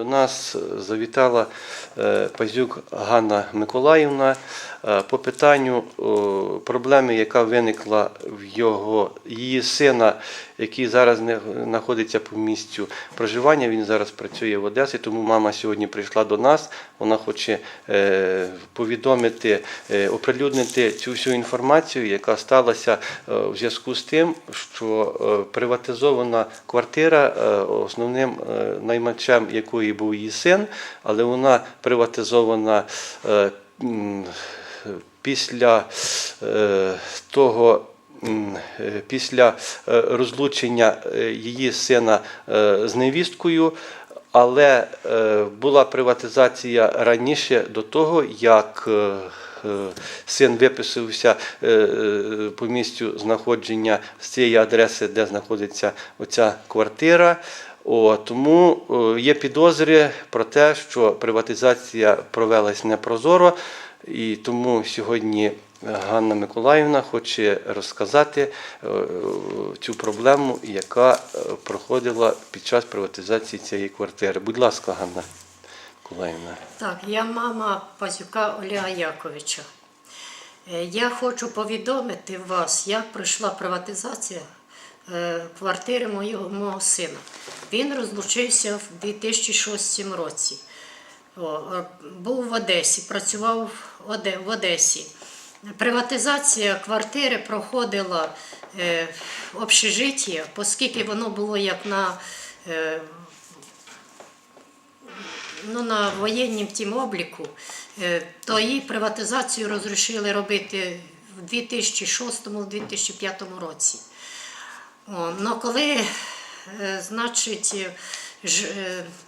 До нас е, завітала е, Пазюк Ганна Миколаївна е, по питанню проблеми, яка виникла в його її сина, який зараз не знаходиться по місцю проживання. Він зараз працює в Одесі, тому мама сьогодні прийшла до нас. Вона хоче е, повідомити, е, оприлюднити цю всю інформацію, яка сталася е, в зв'язку з тим, що приватизована квартира основним наймачем якої був її син, але вона приватизована після того. Е, Після е, розлучення е, її сина з невісткою, але була приватизація раніше до того, як син виписався по місцю знаходження з цієї адреси, де знаходиться оця квартира. О, тому є підозри про те, що приватизація провелась непрозоро, і тому сьогодні Ганна Миколаївна хоче розказати е, цю проблему, яка е, проходила під час приватизації цієї квартири. Будь ласка, Ганна Миколаївна. Так, я мама Пазюка Олега Яковича. Е, Я хочу повідомити вас, як пройшла приватизація квартири моєго, мого сина. Він розлучився в 2006 році. Е, був в Одесі, працював в Одесі. Приватизація квартири проходила е, в общежитті, оскільки воно було як на е, ну, на воєннім тім обліку, то її приватизацію розрішили робити в 2006-2005 році. О, ну, коли, значить,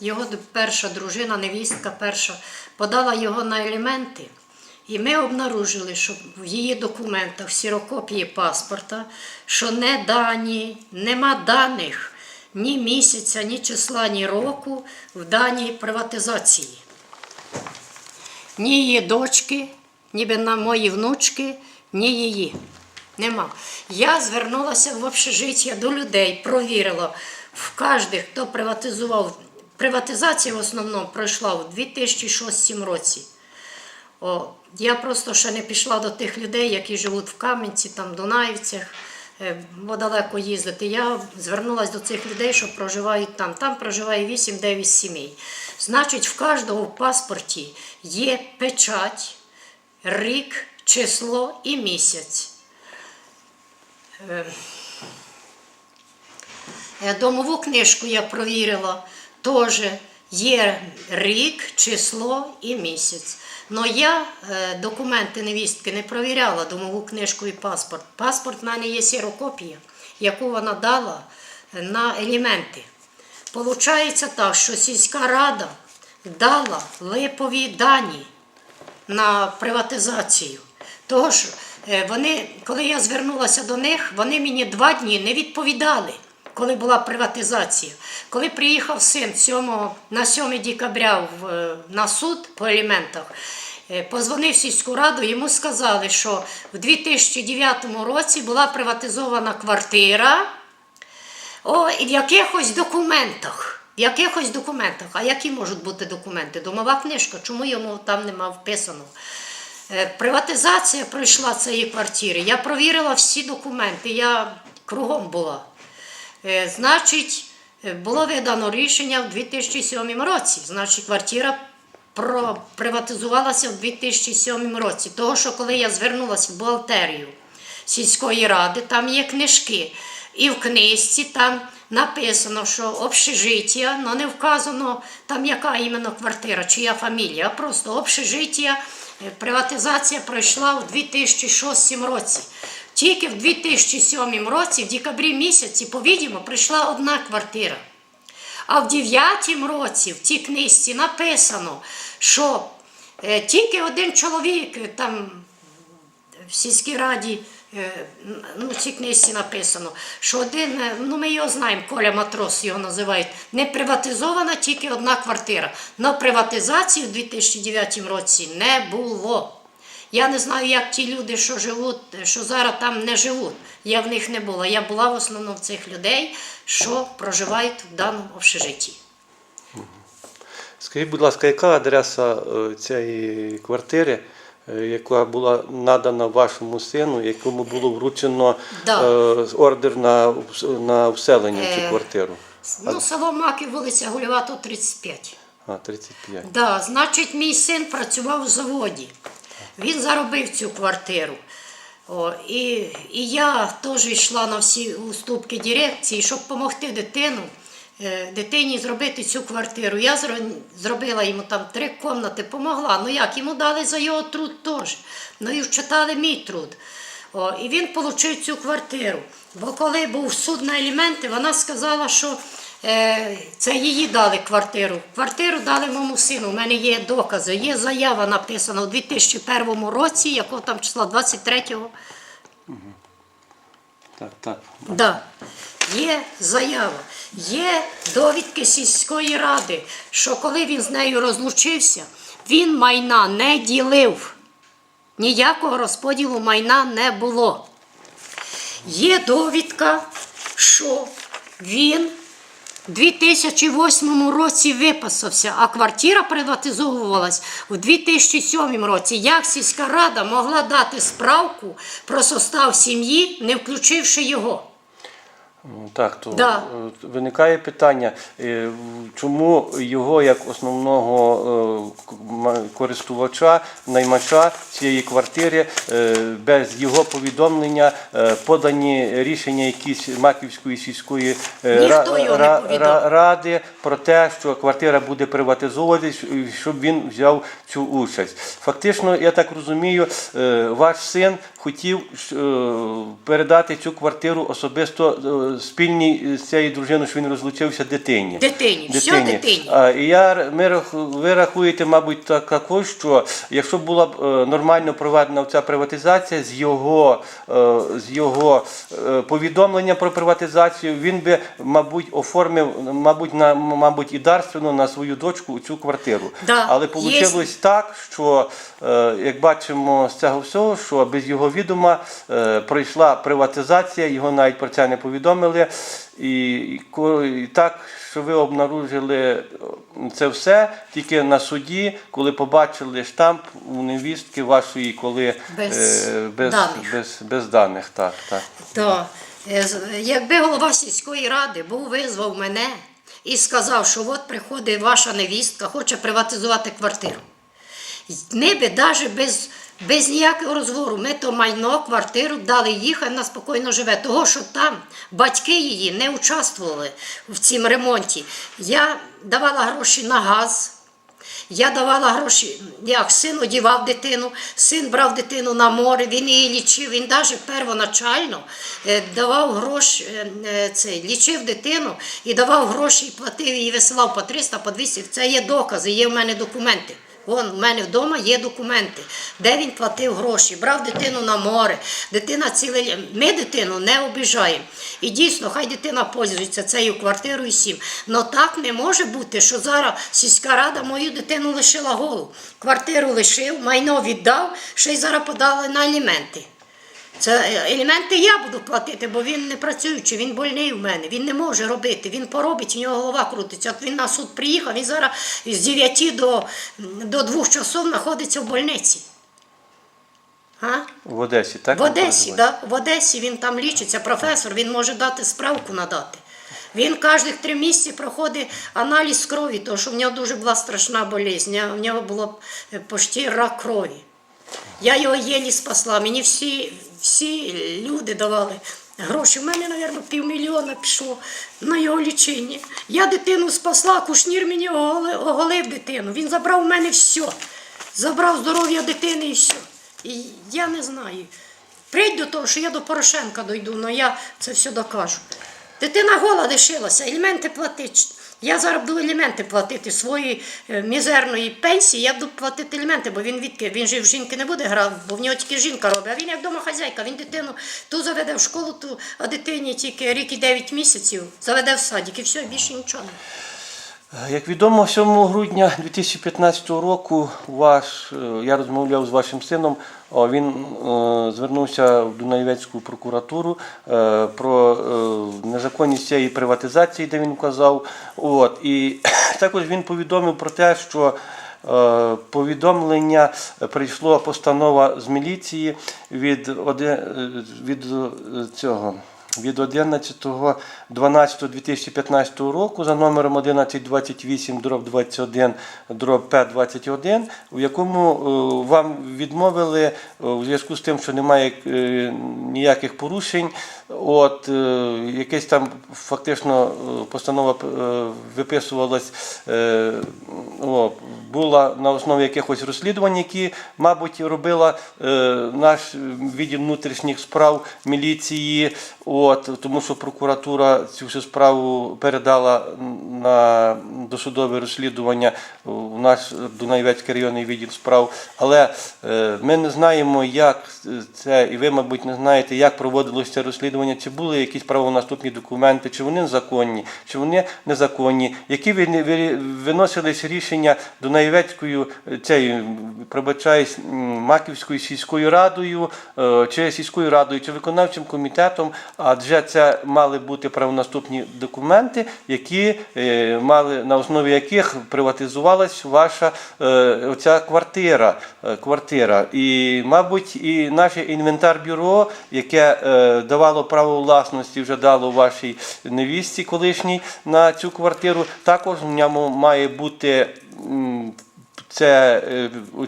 його перша дружина, невістка перша, подала його на елементи, і ми обнаружили, що в її документах, в сірокопії паспорта, що не дані, нема даних ні місяця, ні числа, ні року в даній приватизації. Ні її дочки, ніби на мої внучки, ні її. Нема. Я звернулася в общежиття до людей, провірила в кожних, хто приватизував. Приватизація в основному пройшла у 2006 році. О, я просто ще не пішла до тих людей, які живуть в Кам'янці, там, Дунаївцях, е, бо далеко їздити. Я звернулася до цих людей, що проживають там. Там проживає 8-9 сімей. Значить, в кожного в паспорті є печать, рік, число і місяць. Е, Домову книжку я провірила, теж є рік, число і місяць. Но я е, документи невістки не провіряла, домову книжку і паспорт. Паспорт в мене є сірокопія, яку вона дала е, на елементи. Получається так, що сільська рада дала липові дані на приватизацію. Того ж, вони, коли я звернулася до них, вони мені два дні не відповідали, коли була приватизація. Коли приїхав син 7, на 7 декабря в, е, на суд по елементах, е, позвонив сільську раду, йому сказали, що в 2009 році була приватизована квартира. О, в якихось документах. В якихось документах. А які можуть бути документи? Домова книжка, чому йому там нема вписано? Е, Приватизація пройшла цієї квартири. Я провірила всі документи, я кругом була. Е, Значить, е, було видано рішення в 2007 році. Значить, квартира приватизувалася в 2007 році. Того, що коли я звернулася в бухгалтерію сільської ради, там є книжки. І в книжці там написано, що общежиття, але не вказано там яка іменно квартира, чия фамілія, а просто общежиття, приватизація пройшла в 2006 році. Тільки в 2007 році, в декабрі місяці, по-відому, прийшла одна квартира. А в 9 році в цій книжці написано, що е, тільки один чоловік е, там в сільській раді, е, ну, в цій книжці написано, що один, е, ну ми його знаємо, Коля Матрос його називають, не приватизована тільки одна квартира. Но приватизації в 2009 році не було. Я не знаю, як ті люди, що живуть, що зараз там не живуть. Я в них не була. Я була в основному в цих людей, що проживають в даному общежитті. Скажіть, будь ласка, яка адреса е, цієї квартири, е, яка була надана вашому сину, якому було вручено Да. е, ордер на, на вселення в цю Е, квартиру? Ну, село Маків, вулиця Гулівато, 35. А, 35. Да, значить, мій син працював в заводі. Він заробив цю квартиру. О, і, і я теж йшла на всі уступки дирекції, щоб допомогти дитину, е, дитині зробити цю квартиру. Я зробила йому там три кімнати, помогла. Ну як, йому дали за його труд теж. Ну і вчитали мій труд. О, і він отримав цю квартиру. Бо коли був суд на елементи, вона сказала, що е, це її дали квартиру. Квартиру дали моєму сину. У мене є докази. Є заява написана у 2001 році, якого там числа 23-го. Так, так. Да. Є заява, є довідки сільської ради, що коли він з нею розлучився, він майна не ділив. Ніякого розподілу майна не було. Є довідка, що він у 2008 році виписався, а квартира приватизовувалась у 2007 році. Як сільська рада могла дати справку про состав сім'ї, не включивши його? Так, то Да. е, виникає питання, е, чому його як основного е, користувача, наймача цієї квартири без його повідомлення подані рішення якісь Маківської сільської ра- ра- ра- ради про те, що квартира буде приватизовуватись, щоб він взяв цю участь. Фактично, я так розумію, ваш син хотів е, передати цю квартиру особисто е, спільній з цією дружиною, що він розлучився дитині. Дитині, все дитині. А, і я, ми, ви рахуєте, мабуть, так- також, що якщо була б е, нормально проведена ця приватизація з його, з його повідомлення про приватизацію, він би, мабуть, оформив, мабуть, на, мабуть, і дарственно на свою дочку цю квартиру. Да, Але вийшло так, що, як бачимо з цього всього, що без його відома е, пройшла приватизація, його навіть про це не повідомили. І, і, і так, що ви обнаружили е, це все тільки на суді, коли побачили штамп у невістки вашої, коли Без е, без, даних. без, без даних. Так, так. Е, якби голова сільської ради був визвав мене і сказав, що от приходить ваша невістка, хоче приватизувати квартиру. Ми би навіть без, без ніякого розговору, ми то майно, квартиру дали хай вона спокійно живе. Того, що там батьки її не участвували в цім ремонті. Я давала гроші на газ. Я давала гроші, як син одівав дитину, син брав дитину на море, він її лічив. Він навіть первоначально е, давав гроші, е, е, це, лічив дитину і давав гроші, і платив її, висилав по 300, по 200. Це є докази, є в мене документи. Вон в мене вдома є документи, де він платив гроші, брав дитину на море. Дитина ціле ми дитину не обіжаємо. І дійсно, хай дитина пользується цією квартирою сім. Но так не може бути, що зараз сільська рада мою дитину лишила голову. Квартиру лишив, майно віддав, ще й зараз подали на аліменти. Це е, елементи я буду платити, бо він не працюючий, він больний у мене, він не може робити, він поробить, у нього голова крутиться. От він на суд приїхав, він зараз з 9 до, до 2 часов знаходиться в больниці. А? В Одесі, так? В Одесі, да? в Одесі він там лічиться, професор, він може дати справку надати. Він кожних три місяці проходить аналіз крові, тому що в нього дуже була страшна болезнь. В нього було е, почти рак крові. Я його єлі спасла. Мені всі, всі люди давали гроші. У мене, мабуть, півмільйона пішло на його лічення. Я дитину спасла, кушнір мені оголив, дитину. Він забрав у мене все. Забрав здоров'я дитини і все. І я не знаю. Прийдь до того, що я до Порошенка дойду, але я це все докажу. Дитина гола лишилася, елементи платить. Я зараз буду елементи платити свої е, мізерної пенсії, я буду платити елементи, бо він відки, він же в жінки не буде грати, бо в нього тільки жінка робить. А він як домохазяйка, він дитину ту заведе в школу, ту, а дитині тільки рік і 9 місяців заведе в садик і все, більше нічого. Не. Як відомо, 7 грудня 2015 року ваш, е, я розмовляв з вашим сином. Він е, звернувся в Дунаєвецьку прокуратуру е, про е, незаконність цієї приватизації, де він вказав. От, і також він повідомив про те, що е, повідомлення е, прийшло постанова з міліції від, е, від е, цього від 11.12.2015 року за номером 1128 дроб 21 дроб П21, у якому е, вам відмовили е, у зв'язку з тим, що немає е, ніяких порушень. От, якесь там фактично постанова виписувалась, о, була на основі якихось розслідувань, які, мабуть, робила наш відділ внутрішніх справ міліції. От, тому що прокуратура цю всю справу передала на досудове розслідування у наш Дунаєвецький районний відділ справ. Але е, ми не знаємо, як це, і ви, мабуть, не знаєте, як проводилося це розслідування, чи були якісь правонаступні документи, чи вони законні, чи вони незаконні, які ви- ви- виносились рішення Дунаєвецькою е, цією, пробачаюсь, Маківською сільською радою, е, чи сільською радою, чи виконавчим комітетом, адже це мали бути правонаступні документи, які е, мали на основі яких приватизувалась ваша е, оця квартира. е, квартира. І, мабуть, і наше інвентар-бюро, яке давало право власності, вже дало вашій невістці колишній на цю квартиру, також в ньому має бути. Це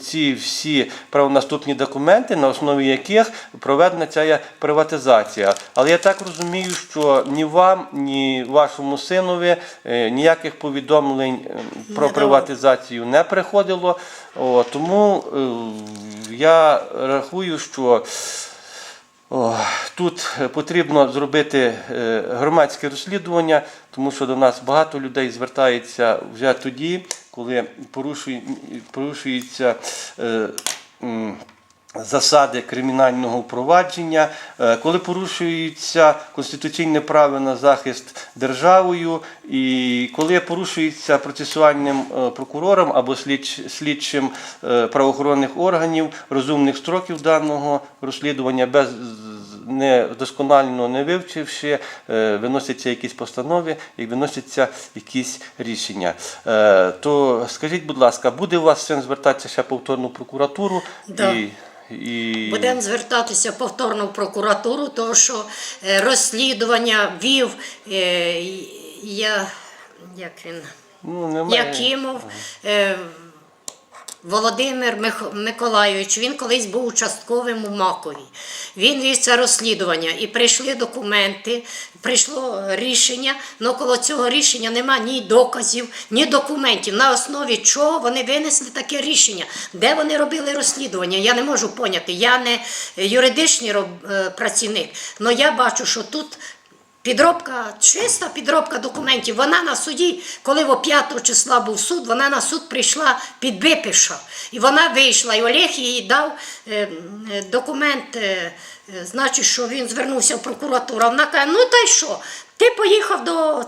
ці всі правонаступні документи, на основі яких проведена ця приватизація. Але я так розумію, що ні вам, ні вашому синові е, ніяких повідомлень е, про приватизацію не приходило. Тому е, я рахую, що о, тут е, потрібно зробити е, громадське розслідування, тому що до нас багато людей звертається вже тоді, коли порушує- порушуються е, засади кримінального впровадження, е, коли порушується конституційне право на захист державою, і коли порушується процесуальним е, прокурором або слідч, слідчим е, правоохоронних органів розумних строків даного розслідування без не досконально не вивчивши, виносяться якісь постанови і виносяться якісь рішення. То скажіть, будь ласка, буде у вас сенс звертатися ще повторно в прокуратуру? Да. І, і... Будемо звертатися повторно в прокуратуру, тому що е, розслідування вів е, я, як він, Ну, немає. Якимов. Е, Володимир Миколайович, він колись був участковим у Макові. Він вів це розслідування і прийшли документи, прийшло рішення, але коло цього рішення нема ні доказів, ні документів, на основі чого вони винесли таке рішення, де вони робили розслідування. Я не можу поняти. Я не юридичний е, працівник, але я бачу, що тут Підробка, чиста підробка документів. Вона на суді, коли 5 числа був суд, вона на суд прийшла під випиша. І вона вийшла, і Олег їй дав е, е, документ, е, значить, що він звернувся в прокуратуру. Вона каже, ну та й що? Ти поїхав до,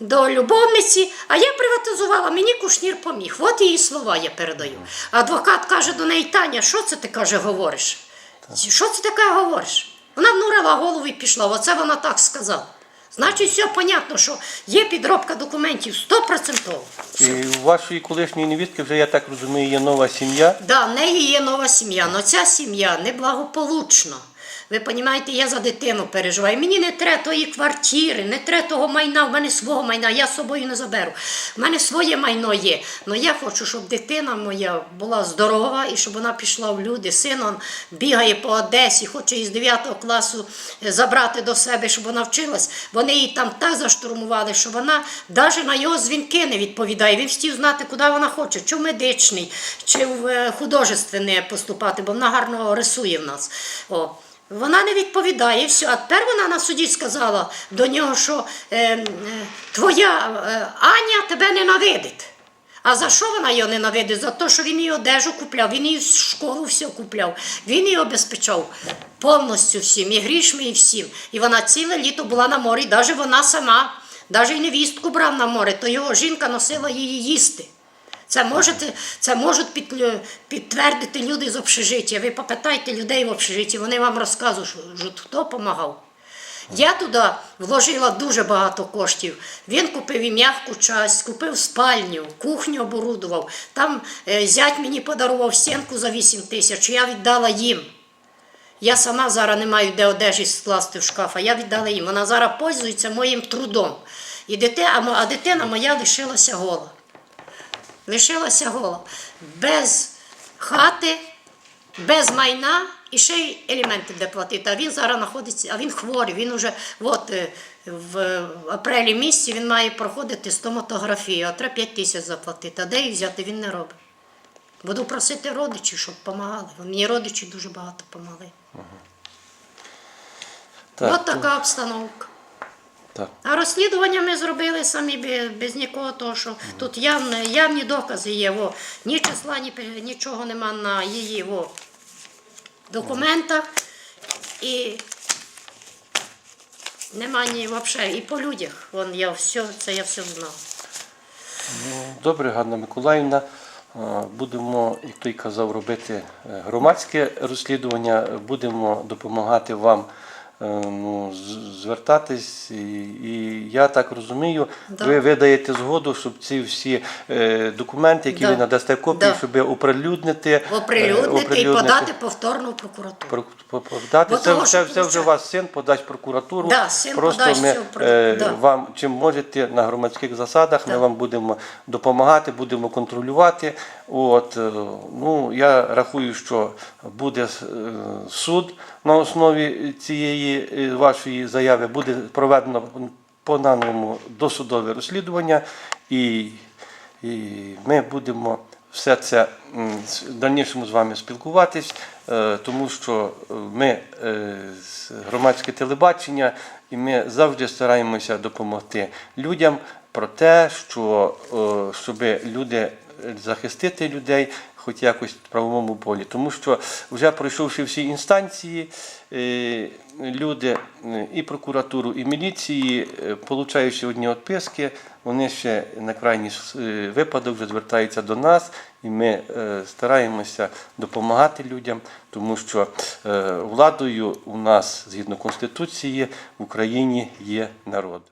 до любовниці, а я приватизувала, мені кушнір поміг. От її слова я передаю. Адвокат каже до неї, Таня, що це ти каже, говориш? Що це таке говориш? Вона голову і пішла. Оце вона так сказала. Значить, все понятно, що є підробка документів 100%. І у вашої колишньої невістки вже, я так розумію, є нова сім'я. Да, в неї є нова сім'я, але ця сім'я неблагополучна. Ви розумієте, я за дитину переживаю. Мені не треба тої квартири, не треба того майна, в мене свого майна, я з собою не заберу. У мене своє майно є. Але я хочу, щоб дитина моя була здорова і щоб вона пішла в люди. Син он бігає по Одесі, хоче із 9 класу е, забрати до себе, щоб вона вчилась. Вони її там так заштурмували, що вона навіть на його дзвінки не відповідає. Він хотів знати, куди вона хоче, чи в медичний, чи в е, художественний поступати, бо вона гарно рисує в нас. О. Вона не відповідає, все. А тепер вона на суді сказала до нього, що е, е, твоя е, Аня тебе ненавидить. А за що вона його ненавидить? За те, що він їй одежу купляв, він в школу все купляв, він її обезпечав повністю всім, і грішми, і всім. І вона ціле літо була на морі, навіть вона сама Навіть невістку брав на море, то його жінка носила її їсти. Це, можете, це можуть під, підтвердити люди з общежиття. Ви попитайте людей в общежитті, вони вам розкажуть, хто допомагав. Я туди вложила дуже багато коштів. Він купив і м'яку часть, купив спальню, кухню оборудував. Там е, зять мені подарував стінку за 8 тисяч, я віддала їм. Я сама зараз не маю де одежі скласти в шкаф, а я віддала їм. Вона зараз пользується моїм трудом. І дити, а, мо- а дитина моя лишилася гола. Лишилася гола. Без хати, без майна і ще й елементи де платити. А він зараз знаходиться, а він хворий. Він уже от, е, в апрелі місяці він має проходити стоматографію, а треба 5 тисяч заплатити. А де їх взяти, він не робить. Буду просити родичів, щоб допомагали. Мені родичі дуже багато допомогли. Так, От така обстановка. Так. А розслідування ми зробили самі без, нікого, того, що тут явне, явні докази є. Во. Ні числа, ні, нічого нема на її во, документах. І нема ні взагалі. І по людях. Вон я все, це я все знав. Добре, Ганна Миколаївна. Е, Будемо, як той казав, робити е, громадське розслідування. Будемо допомагати вам ну, звертатись. І, і я так розумію, Да. ви видаєте згоду, щоб ці всі е, документи, які Да. ви надасте копії, Да. щоб оприлюднити, е, Оприлюднити і подати повторну прокуратуру. Про- по- подати. Це, того, це, це вже получає. вас син подасть прокуратуру. Да, син Просто подасть ми е, да. вам чим можете на громадських засадах, ми вам будемо допомагати, будемо контролювати. От, е, ну, я рахую, що буде е, суд на основі цієї е, вашої заяви, буде проведено по даному досудове розслідування і, і ми будемо все це в дальнішому з вами спілкуватись, е, тому що е, ми громадське телебачення і ми завжди стараємося допомогти людям про те, що щоб люди захистити людей. Хоч якось в правовому полі, тому що вже пройшовши всі інстанції, люди е, і прокуратуру, і міліції, е, получаючи одні відписки, вони ще на крайній е, випадок вже звертаються до нас, і ми стараємося допомагати людям, тому що владою у нас згідно конституції в Україні є народ.